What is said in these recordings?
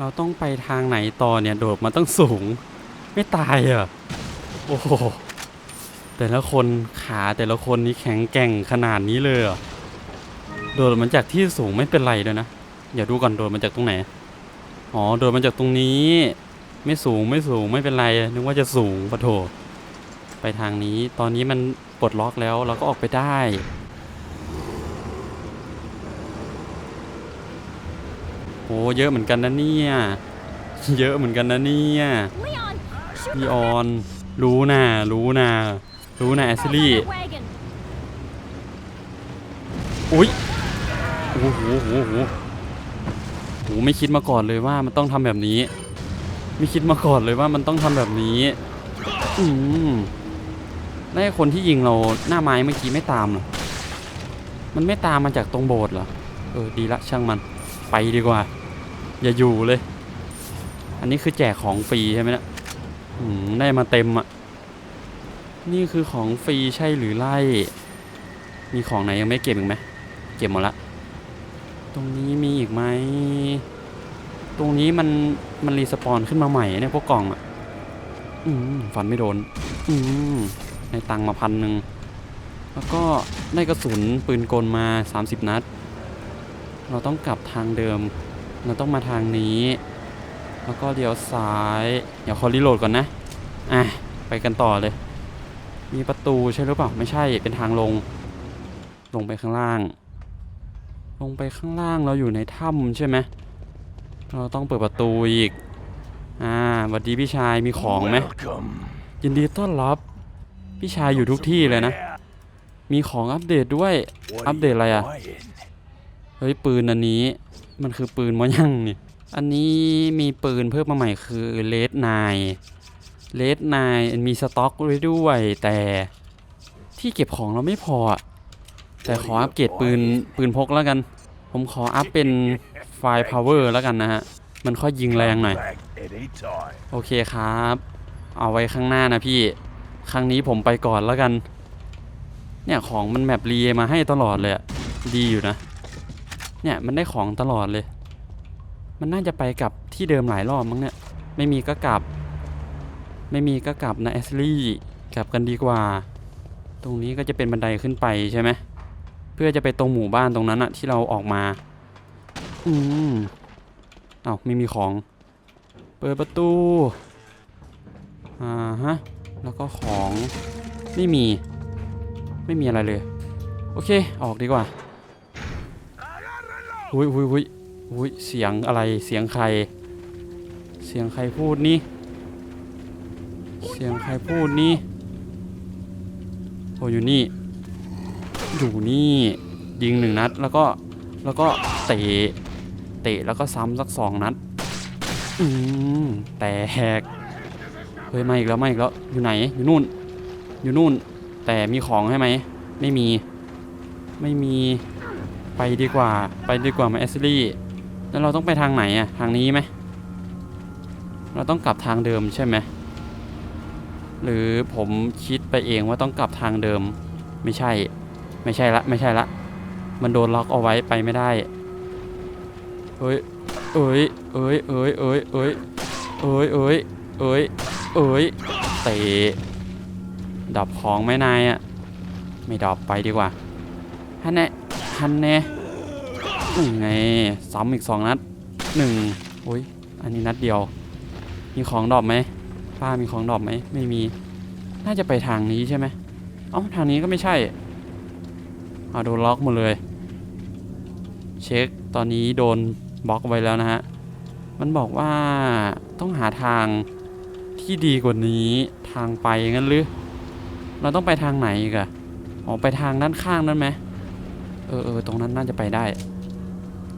เราต้องไปทางไหนต่อเนี่ย โดดมาตั้งสูง ไม่ตายอะ โอ้โห แต่ละคนขาแต่ละคนนี้แข็งแกร่งขนาดนี้เลยเหรอโดดมาจากที่สูงไม่เป็นไรเลยนะอย่าดูก่อนโดดมาจากตรงไหน อ๋อ โดดมาจากตรงนี้ ไม่สูงไม่สูงไม่เป็นไร นึกว่าจะสูงปะโถ ไปทางนี้ ตอนนี้มันปลดล็อกแล้วเราก็ออกไปได้ โหเยอะเหมือนกันนะเนี่ยเยอะเหมือนกันนะเนี่ยพี่ออน รู้นะรู้นะรู้นะแอสลี่อุ้ยโอ้โหโอ้โหโอ้โหโหไม่คิดมาก่อนเลยว่ามันต้องทำแบบนี้ ไม่คิดมาก่อนเลยว่ามันต้องทำแบบนี้อืมแล้วไอ้คนที่ยิงเราหน้าไม้เมื่อกี้ไม่ตามเหรอมันไม่ตามมาจากตรงโบสถ์เหรอเออดีละช่างมันไปดีกว่า อย่าอยู่เลย อันนี้คือแจกของฟรีใช่ไหมเนะอืมได้มาเต็มอะ นี่คือของฟรีใช่หรือไล่ มีของไหนยังไม่เก็บอีกไหม เก็บหมดละ ตรงนี้มีอีกไหม ตรงนี้มันมันรีสปอนขึ้นมาใหม่เนี่ยพวกกล่องอะ อืมฟันไม่โดน อืมได้ตังค์มาพันหนึ่ง แล้วก็ได้กระสุนปืนกลมา 30 นัด เราต้องกลับทางเดิม เราต้องมาทางนี้ แล้วก็เลี้ยวซ้าย เดี๋ยวขอรีโหลดก่อนนะ อะ ไปกันต่อเลย มีประตูใช่หรือเปล่า ไม่ใช่ เป็นทางลง ลงไปข้างล่าง ลงไปข้างล่างเราอยู่ในถ้ำใช่ไหม เราต้องเปิดประตูอีก อ่าสวัสดีพี่ชาย มีของไหม Welcome. ยินดีต้อนรับ พี่ชายอยู่ทุกที่เลยนะ มีของอัปเดตด้วย What Up are there you อะไรอะ เฮ้ยปืนอันนี้มันคือปืนมอยังนี่ อันนี้มีปืนเพิ่มมาใหม่คือเลดไนเลดไนมีสต็อกไว้ด้วยแต่ที่เก็บของเราไม่พออะแต่ขออัปเกรดปืนปืนพกแล้วกัน ผมขออัพเป็นไฟพาวเวอร์แล้วกันนะฮะ มันค่อยยิงแรงหน่อย โอเคครับ เอาไว้ข้างหน้านะพี่ ครั้งนี้ผมไปก่อนแล้วกัน เนี่ยของมันแมปรีมาให้ตลอดเลยดีอยู่นะ เนี่ยมันได้ของตลอดเลย มันน่าจะไปกับที่เดิมหลายรอบมั้งเนี่ย ไม่มีก็กลับ ไม่มีก็กลับนะแอสลี่กลับกันดีกว่า ตรงนี้ก็จะเป็นบันไดขึ้นไปใช่ไหมเพื่อจะไปตรงหมู่บ้านตรงนั้นอะที่เราออกมา อืมเอาไม่มีของ เปิดประตู อ่าฮะ แล้วก็ของ ไม่มี ไม่มีอะไรเลย โอเค ออกดีกว่า อุ้ยอุ้ยอุ้ยอุ้ยเสียงอะไรเสียงใคร เสียงใครพูดนี่เสียงใครพูดนี่โอ้อยู่นี่ อยู่นี่ยิงหนึ่งนัดแล้วก็แล้วก็เตะเตะแล้วก็ซ้ำสักสองนัดอืมแตกเฮ้ยมาอีกแล้วมาอีกแล้วอยู่ไหนอยู่นู่น อยู่นู่น แต่มีของให้ไหมไม่มี ไม่มี ไปดีกว่าไปดีกว่ามาแอสซิลี่แล้วเราต้องไปทางไหนอะทางนี้ไหมเราต้องกลับทางเดิมใช่ไหมหรือผมคิดไปเองว่าต้องกลับทางเดิมไม่ใช่ไม่ใช่ละไม่ใช่ละ มันโดนล็อกเอาไว้ไปไม่ได้เฮ้ยเอ้ยเอ้ยเอ้ยเอ้ยเอ้ยเอ้ยเอ้ยเอ้ยเอ้ยเตะดับของไม่นายอะไม่ดับไปดีกว่าฮันแน่ ฮันแน่หนึ่งไงซ้ำอีกสองนัดหนึ่งโอ้ยอันนี้นัดเดียว มีของดอปไหมป้ามีของดอปไหมไม่มี น่าจะไปทางนี้ใช่ไหมเอ้าทางนี้ก็ไม่ใช่เอาโดนล็อกหมดเลย เช็คตอนนี้โดนบล็อกไว้แล้วนะฮะ มันบอกว่าต้องหาทางที่ดีกว่านี้ทางไปงั้นหรือ เราต้องไปทางไหนกะอ๋อไปทางด้านข้างนั่นไหม เออเออตรงนั้นน่าจะไปได้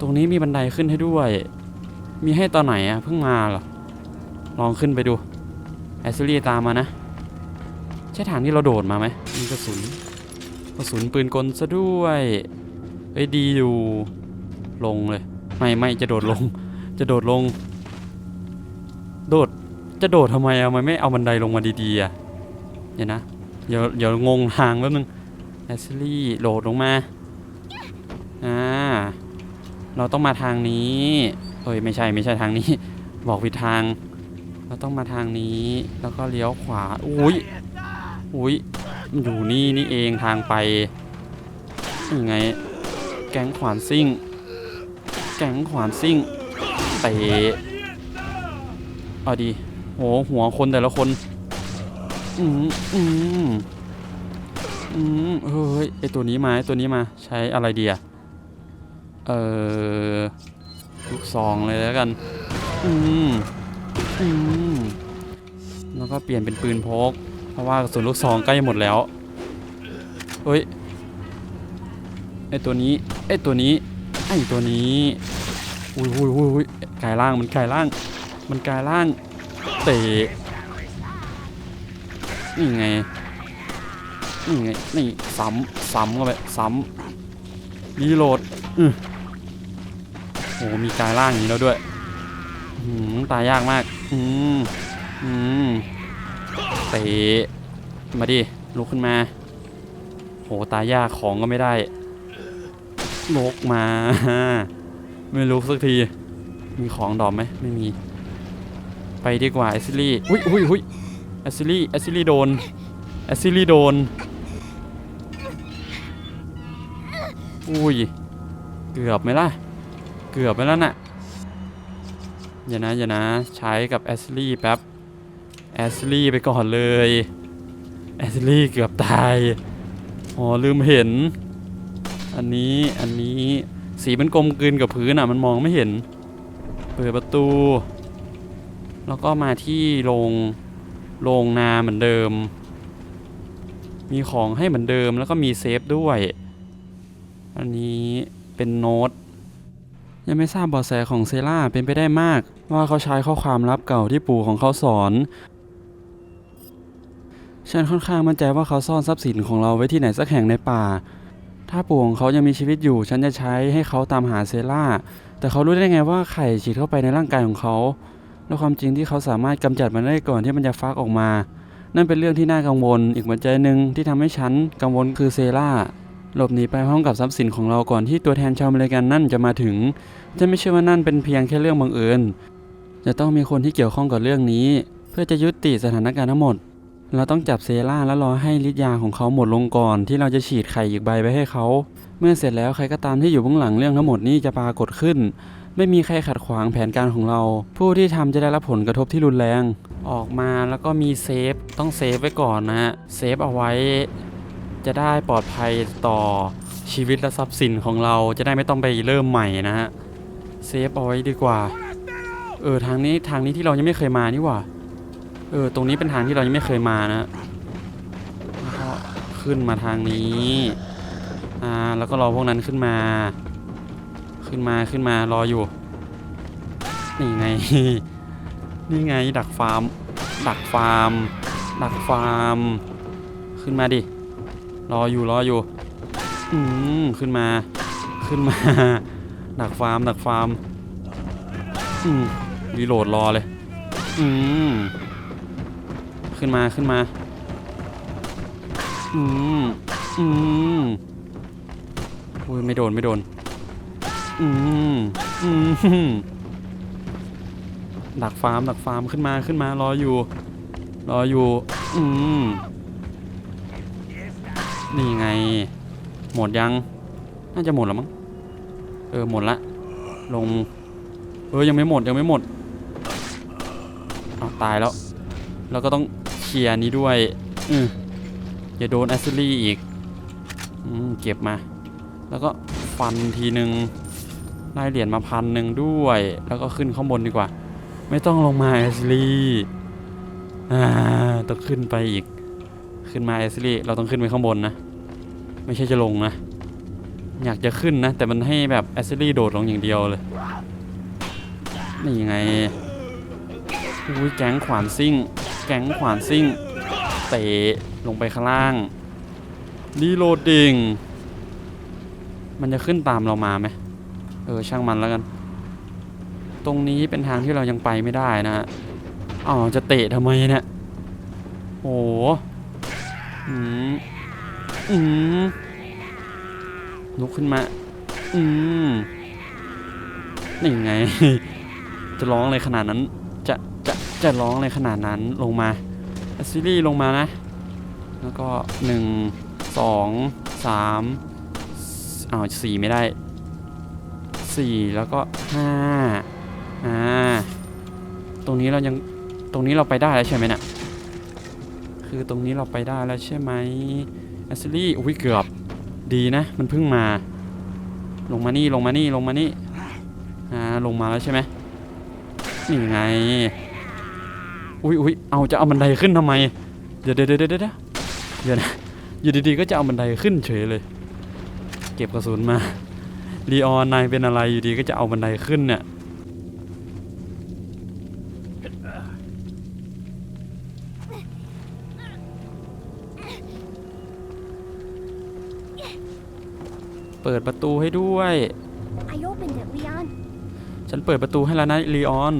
ตรงนี้มีบันไดขึ้นให้ด้วย มีให้ตอนไหนอะเพิ่งมาเหรอ ลองขึ้นไปดูแอสซิลี่ตามมานะ ใช่ทางที่เราโดดมาไหมมีกระสุนกระสุนปืนกลซะด้วยเอ้ยดีอยู่ ลงเลย ไม่ไม่จะโดดลง จะโดดลง โดด จะโดดทำไมอะมันไม่เอาบันไดลงมาดีๆอะเดี๋ยวนะ เดี๋ยวเดี๋ยวงงทางแป๊บนึงแอสลี่โหลดลงมา เราต้องมาทางนี้เอ้ยไม่ใช่ไม่ใช่ทางนี้ บอกผิดทาง เราต้องมาทางนี้ แล้วก็เลี้ยวขวา อุ้ยอุ้ยมันอยู่นี่นี่เองทางไปยังไง แก๊งขวานซิ่ง แก๊งขวานซิ่งเตะเอาดีโหหัวคนแต่ละคน อืมอืมอืมเฮ้ยไอตัวนี้มาไอตัวนี้มาใช้อะไรดีอะ เออลูกซองเลยแล้วกัน อืมอืมแล้วก็เปลี่ยนเป็นปืนพก เพราะว่ากระสุนลูกซองใกล้หมดแล้ว เฮ้ย ไอตัวนี้ ไอตัวนี้ ไอตัวนี้ อุ้ยอุ้ยอุ้ยกลายร่าง มันกลายร่าง มันกลายร่าง เตะ นี่ไง นี่ไง นี่ซ้ำซ้ำเข้าไปซ้ำรีโหลดอือ โอ้มีกายร่างอย่างนี้แล้วด้วยอืมตายยากมาก อืมอืมเตะมาดิลุกขึ้นมาโหตายยากของก็ไม่ได้ลุกมา ไม่ลุกสักที มีของดอกไหมไม่มี ไปดีกว่าแอซิลี่อุ้ยอุ้ยอุ้ยแอซิลี่แอซิลี่โดนแอซิลี่โดนอุ้ยเกือบไหมล่ะ เกือบไปแล้วน่ะอย่านะอย่านะใช้กับแอสลี่แป๊บแอสลี่ไปก่อนเลยแอสลี่เกือบตายอ๋อลืมเห็น อันนี้อันนี้สีมันกลมกลืนกับพื้นอะมันมองไม่เห็น เปิดประตู แล้วก็มาที่โรงโรงนาเหมือนเดิม มีของให้เหมือนเดิมแล้วก็มีเซฟด้วย อันนี้เป็นโน้ต ยังไม่ทราบเบาะแสของเซล่าเป็นไปได้มาก ว่าเขาใช้ข้อความลับเก่าที่ปู่ของเขาสอน ฉันค่อนข้างมั่นใจว่าเขาซ่อนทรัพย์สินของเราไว้ที่ไหนสักแห่งในป่า ถ้าปู่ของเขายังมีชีวิตอยู่ ฉันจะใช้ให้เขาตามหาเซล่า แต่เขารู้ได้ไงว่าไข่ฉีดเข้าไปในร่างกายของเขา และความจริงที่เขาสามารถกำจัดมันได้ก่อนที่มันจะฟักออกมา นั่นเป็นเรื่องที่น่ากังวล อีกปัจจัยหนึ่งที่ทำให้ฉันกังวลคือเซล่า หลบหนีไปพร้อมกับทรัพย์สินของเราก่อนที่ตัวแทนชาวอเมริกันนั่นจะมาถึงฉันไม่เชื่อว่านั่นเป็นเพียงแค่เรื่องบังเอิญ จะต้องมีคนที่เกี่ยวข้องกับเรื่องนี้ เพื่อจะยุติสถานการณ์ทั้งหมด เราต้องจับเซล่าและรอให้ฤทธิ์ยาของเขาหมดลงก่อน ที่เราจะฉีดไข่อีกใบไปให้เขา เมื่อเสร็จแล้วใครก็ตามที่อยู่เบื้องหลังเรื่องทั้งหมดนี้จะปรากฏขึ้น ไม่มีใครขัดขวางแผนการของเรา ผู้ที่ทำจะได้รับผลกระทบที่รุนแรง ออกมาแล้วก็มีเซฟต้องเซฟไว้ก่อนนะฮะเซฟเอาไว้ จะได้ปลอดภัยต่อชีวิตและทรัพย์สินของเราจะได้ไม่ต้องไปเริ่มใหม่นะฮะเซฟเอาไว้ดีกว่า เออทางนี้ทางนี้ที่เรายังไม่เคยมานี่หว่า เออตรงนี้เป็นทางที่เรายังไม่เคยมานะแล้วก็ขึ้นมาทางนี้อ่าแล้วก็รอพวกนั้นขึ้นมา ขึ้นมาขึ้นมารออยู่นี่ไงนี่ไงดักฟาร์มดักฟาร์มดักฟาร์ม ขึ้นมาดิ รออยู่รออยู่อืมขึ้นมาขึ้นมาดักฟาร์มดักฟาร์มอืมรีโหลดรอเลยอืมขึ้นมาขึ้นมาอืมอืมอุ้ยไม่โดนไม่โดนอืมอืมดักฟาร์มดักฟาร์มขึ้นมาขึ้นมารออยู่ รออยู่ อืม นี่ไง หมดยัง น่าจะหมดแล้วมั้ง เออหมดละ ลง เออยังไม่หมดยังไม่หมดเอาตายแล้ว แล้วก็ต้องเคลียร์นี้ด้วย อืมอย่าโดนแอสซิลี่อีก อืมเก็บมา แล้วก็ฟันทีหนึ่งได้เหรียญมาพันหนึ่งด้วย แล้วก็ขึ้นข้างบนดีกว่า ไม่ต้องลงมาแอสซิลี่อ่าต้องขึ้นไปอีก ขึ้นมาแอสซิลี่เราต้องขึ้นไปข้างบนนะ ไม่ใช่จะลงนะ อยากจะขึ้นนะ แต่มันให้แบบแอสซิลี่โดดลงอย่างเดียวเลย นี่ไงอุ้ยแก๊งขวานซิ่ง แก๊งขวานซิ่ง เตะลงไปข้างล่างรีโหลดดิงมันจะขึ้นตามเรามาไหมเออช่างมันแล้วกัน ตรงนี้เป็นทางที่เรายังไปไม่ได้นะฮะอ๋อจะเตะทำไมเนี่ยโอ้ อืมอืมลุกขึ้นมา อืมนี่ไง จะร้องเลยขนาดนั้น จะ จะ จะร้องเลยขนาดนั้นลงมาซิลี่ลงมานะ แล้วก็หนึ่งสองสามอ้าวสี่ไม่ได้สี่แล้วก็ห้าอ่า ตรงนี้เรายัง ตรงนี้เราไปได้แล้วใช่ไหมเนี่ย คือตรงนี้เราไปได้แล้วใช่ไหมแอสลี่อุ้ยเกือบดีนะ มันเพิ่งมา ลงมานี่ลงมานี่ลงมานี่อ่าลงมาแล้วใช่ไหมนี่ไงอุ้ยอุ้ยเอาจะเอาบันไดขึ้นทำไมเดี๋ยวเดี๋ยวเดี๋ยวเดี๋ยวเดี๋ยวเดี๋ยวนะอยู่ดีๆก็จะเอาบันไดขึ้นเฉยเลย เก็บกระสุนมาลีออนนายเป็นอะไรอยู่ดีก็จะเอาบันไดขึ้นเนี่ย เปิดประตูให้ด้วย I opened it, Leon. ฉันเปิดประตูให้แล้วนะลีออน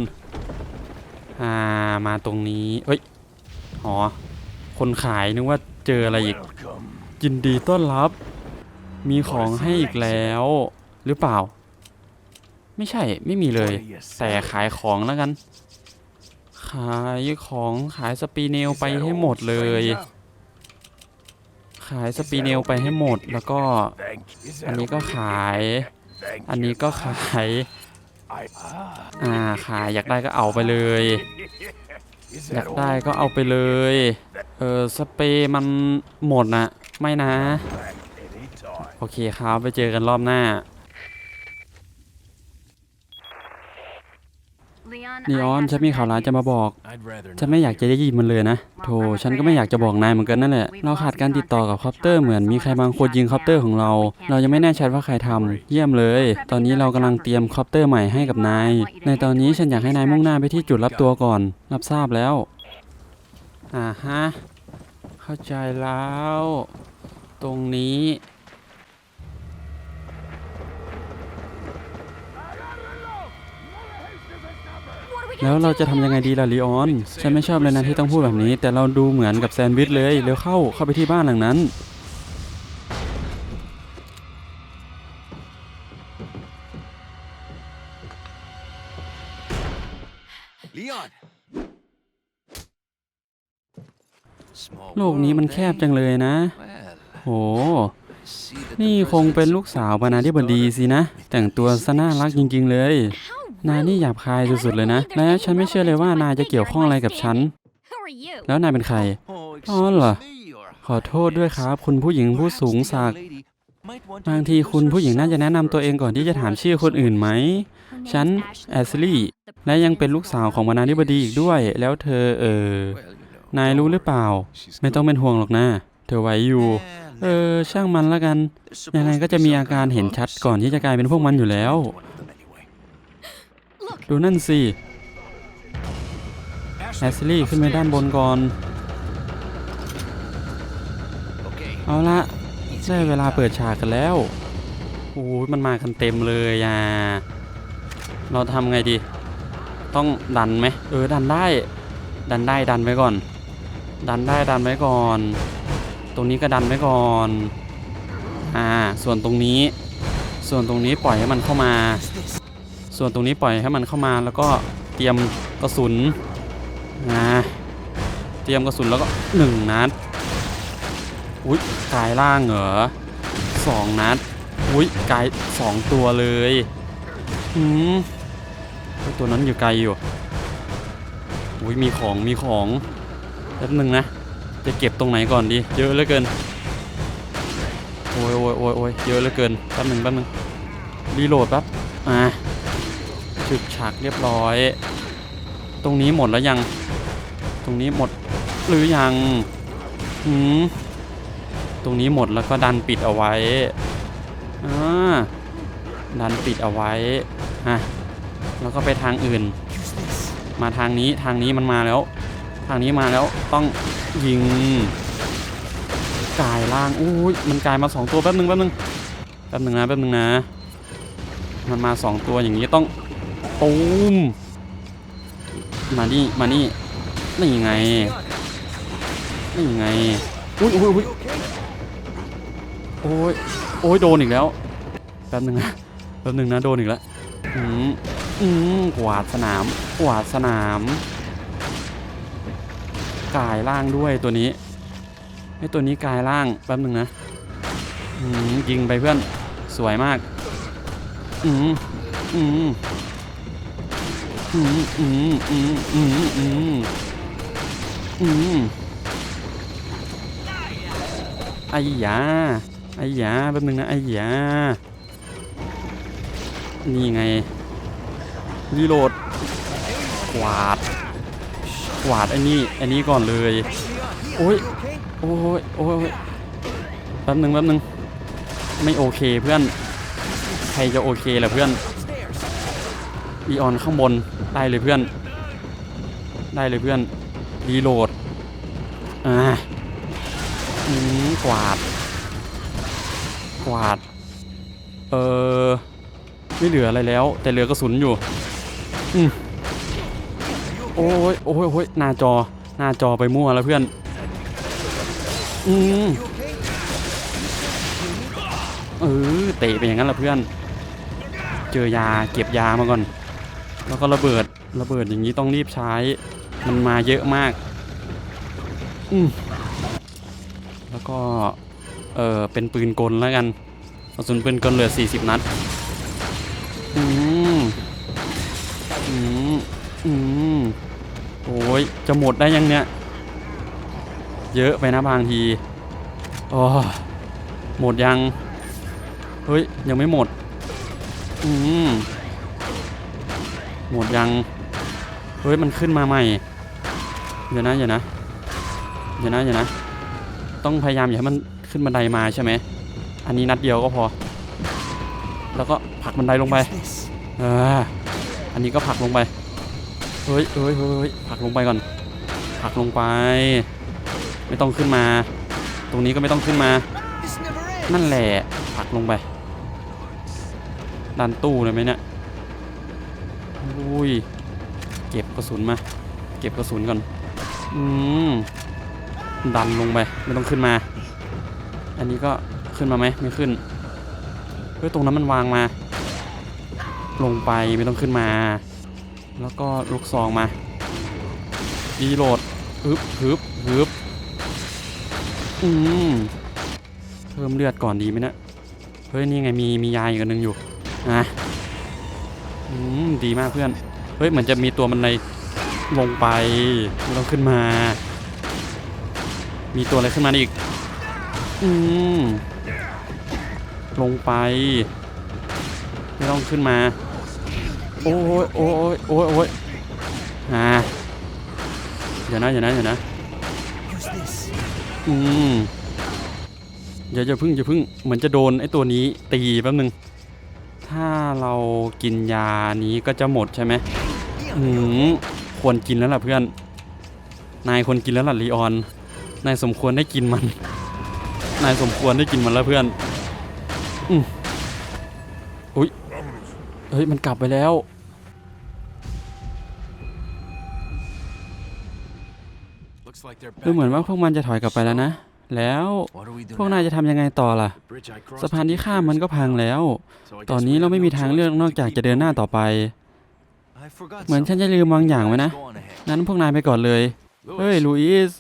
อ่า มาตรงนี้ เอ้ยอ๋อคนขายนึกว่าเจออะไรอีก Welcome. ยินดีต้อนรับ มีของให้อีกแล้ว หรือเปล่า ไม่ใช่ ไม่มีเลย What do you say? แต่ขายของแล้วกัน ขายของขายสปีเนล Is ไป that ให้ all, หมดเลย stranger? ขายสปีเนลไปให้หมด แล้วก็อันนี้ก็ขาย อันนี้ก็ขายอ่าขายอยากได้ก็เอาไปเลย อยากได้ก็เอาไปเลย เออสเปรย์มันหมดนะไม่นะ โอเคครับไปเจอกันรอบหน้า Leon, นีออนฉันมีข่าวร้ายจะมาบอก I'd rather ฉันไม่อยากจะได้ยินมันเลยนะ โธ่ฉันก็ไม่อยากจะบอกนายเหมือนกันนั่นแหละ เราขาดการติดต่อกับคอปเตอร์เหมือนมีใครบางคนยิงคอปเตอร์ของเรา เรายังไม่แน่ชัดว่าใครทำเยี่ยมเลย ตอนนี้เรากำลังเตรียมคอปเตอร์ใหม่ให้กับนาย ในตอนนี้ฉันอยากให้นายมุ่งหน้าไปที่จุดรับตัวก่อน รับทราบแล้ว อ่าฮะ เข้าใจแล้ว ตรงนี้ แล้วเราจะทำยังไงดีล่ะลีออน ฉันไม่ชอบเลยนะที่ต้องพูดแบบนี้ แต่เราดูเหมือนกับแซนด์วิชเลย เร็วเข้าเข้าไปที่บ้านหลังนั้น Leon. โลกนี้มันแคบจังเลยนะ โห นี่คงเป็นลูกสาวบรรณาธิบดีสินะ แต่งตัวซะน่ารักจริง ๆ เลย นายนี่หยาบคายสุดๆเลยนะและฉันไม่เชื่อเลยว่านายจะเกี่ยวข้องอะไรกับฉัน แล้วนายเป็นใคร อ๋อเหรอ ขอโทษด้วยครับ คุณผู้หญิงผู้สูงศักดิ์ บางทีคุณผู้หญิงน่าจะแนะนำตัวเองก่อนที่จะถามชื่อคนอื่นไหม ฉันแอสลี่ และยังเป็นลูกสาวของบรรณาธิบดีอีกด้วย แล้วเธอเออ นายรู้หรือเปล่า ไม่ต้องเป็นห่วงหรอกนะ เธอไหวอยู่ เออ ช่างมันละกัน ยังไงก็จะมีอาการเห็นชัดก่อนที่จะกลายเป็นพวกมันอยู่แล้ว ดูนั่นสิแอสลี่ขึ้นไปด้านบนก่อน เอาละได้เวลาเปิดฉากกันแล้ว โอ้ยมันมากันเต็มเลยอะ เราทำไงดี ต้องดันไหม เออ ดันได้ ดันได้ดันไว้ก่อน ดันได้ดันไว้ก่อน ตรงนี้ก็ดันไว้ก่อน อ่า ส่วนตรงนี้ ส่วนตรงนี้ปล่อยให้มันเข้ามา ส่วนตรงนี้ปล่อยให้มันเข้ามาแล้วก็เตรียมกระสุนนะเตรียมกระสุนแล้วก็หนึ่งนัดอุ้ยกายล่างเหรอสองนัดอุ้ยกายสองตัวเลยหืมเฮ้ยตัวนั้นอยู่ไกลอยู่อุ้ยมีของมีของแป๊บนึงนะจะเก็บตรงไหนก่อนดี เยอะเหลือเกินโอ้ยโอ้ยโอ้ยโอ้ยเยอะเหลือเกินแป๊บนึงแป๊บนึงรีโหลดแป๊บอ่า ฉึกฉากเรียบร้อย ตรงนี้หมดแล้วยัง ตรงนี้หมดหรือยังหืมตรงนี้หมดแล้วก็ดันปิดเอาไว้อ่าดันปิดเอาไว้อะแล้วก็ไปทางอื่น มาทางนี้ทางนี้มันมาแล้ว ทางนี้มาแล้วต้องยิงกายล่างอุ้ยมันกลายมาสองตัวแป๊บนึงแป๊บนึงแป๊บนึงนะแป๊บนึงนะมันมาสองตัวอย่างนี้ต้อง ตูมมานี่มานี่นี่ไงนี่ไงอุ้ยอุ้ยอุ้ยโอ้ยโอ้ยโดนอีกแล้วแป๊บนึงนะแป๊บนึงนะโดนอีกแล้วอืมอืมกวาดสนามกวาดสนามกายล่างด้วยตัวนี้ไอ้ตัวนี้กายล่างแป๊บหนึงนะอืมยิงไปเพื่อนสวยมากอืมอืม อืมอืมอืมอืมอืมอืมไอ้ยาไอ้ยาแป๊บนึงนะไอ้ยานี่ไงรีโหลดกวาดกวาดไอ้นี่ไอ้นี่ก่อนเลยโอ้ยโอ้ยโอ้ยแป๊บนึงแป๊บนึงไม่โอเคเพื่อนใครจะโอเคล่ะเพื่อน อีออนข้างบน ได้เลยเพื่อน ได้เลยเพื่อน รีโหลด อ่าอืมกวาด กวาด เออไม่เหลืออะไรแล้ว แต่เหลือกระสุนอยู่ อืมโอ้ยโอ้ยโอ้ยหน้าจอ หน้าจอไปมั่วแล้วเพื่อน อืมเออเตะไปอย่างนั้นละเพื่อน เจอยาเก็บยามาก่อน แล้วก็ระเบิดระเบิดอย่างนี้ต้องรีบใช้ มันมาเยอะมาก อืมแล้วก็ เออเป็นปืนกลแล้วกันกระสุนปืนกลเหลือ 40 นัด อืมอืมอืมโอ้ยจะหมดได้ยังเนี่ย เยอะไปนะบางทีโอ้หมดยัง เฮ้ย ยังไม่หมด อืม หมดยัง เฮ้ย มันขึ้นมาใหม่ เดี๋ยวนะเดี๋ยวนะเดี๋ยวนะเดี๋ยวนะ ต้องพยายามอย่าให้มันขึ้นบันไดมาใช่ไหม อันนี้นัดเดียวก็พอ แล้วก็ผลักบันไดลงไปเอออันนี้ก็ผลักลงไป เฮ้ยเฮ้ยเฮ้ยเฮ้ยผลักลงไปก่อน ผลักลงไป ไม่ต้องขึ้นมา ตรงนี้ก็ไม่ต้องขึ้นมา นั่นแหละ ผลักลงไปดันตู้เลยไหมเนี่ย อุ้ย เก็บกระสุนมา เก็บกระสุนก่อน อืม ดันลงไป ไม่ต้องขึ้นมา อันนี้ก็ขึ้นมาไหมไม่ขึ้น เฮ้ย ตรงนั้นมันวางมา ลงไปไม่ต้องขึ้นมา แล้วก็ลูกซองมารีโหลดฮึบฮึบฮึบอืมเพิ่มเลือดก่อนดีไหมเนะ เฮ้ย นี่ไงมีมียาอีกอันหนึงอยู่ นะ อืมดีมากเพื่อน เฮ้ยเหมือนจะมีตัวมันในลงไปไม่ต้องขึ้นมา มีตัวอะไรขึ้นมาอีก อืมลงไปไม่ต้องขึ้นมา โอ้ยโอ้ยโอ้ยโอ้ยอ่าเดี๋ยวนะเดี๋ยวนะเดี๋ยวนะอืมอย่าอย่าพึ่งอย่าพึ่งเหมือนจะโดนไอ้ตัวนี้ตีแป๊บนึง ถ้าเรากินยานี้ก็จะหมดใช่ไหมอืมควรกินแล้วล่ะเพื่อน นายควรกินแล้วล่ะลีออน นายสมควรได้กินมัน นายสมควรได้กินมันแล้วเพื่อน อืมอุ้ยเฮ้ย มันกลับไปแล้ว Looks like they're ดูเหมือนว่า back พวกมันจะถอยกลับไปแล้วนะ แล้ว up. What do we do พวกนาย now? จะทำยังไงต่อล่ะ Bridge I crossed สะพานที่ข้ามมันก็พังแล้ว So I guess ตอนนี้ we เรา have ไม่มี no ทางเลือก choice นอก but to จาก keep จะเดินหน้า going. ต่อไป I forgot เหมือนฉัน something. จะลืมบางอย่างไว้นะ Go on ahead. งั้นพวกนายไปก่อนเลย เฮ้ย Louis, ลูอิส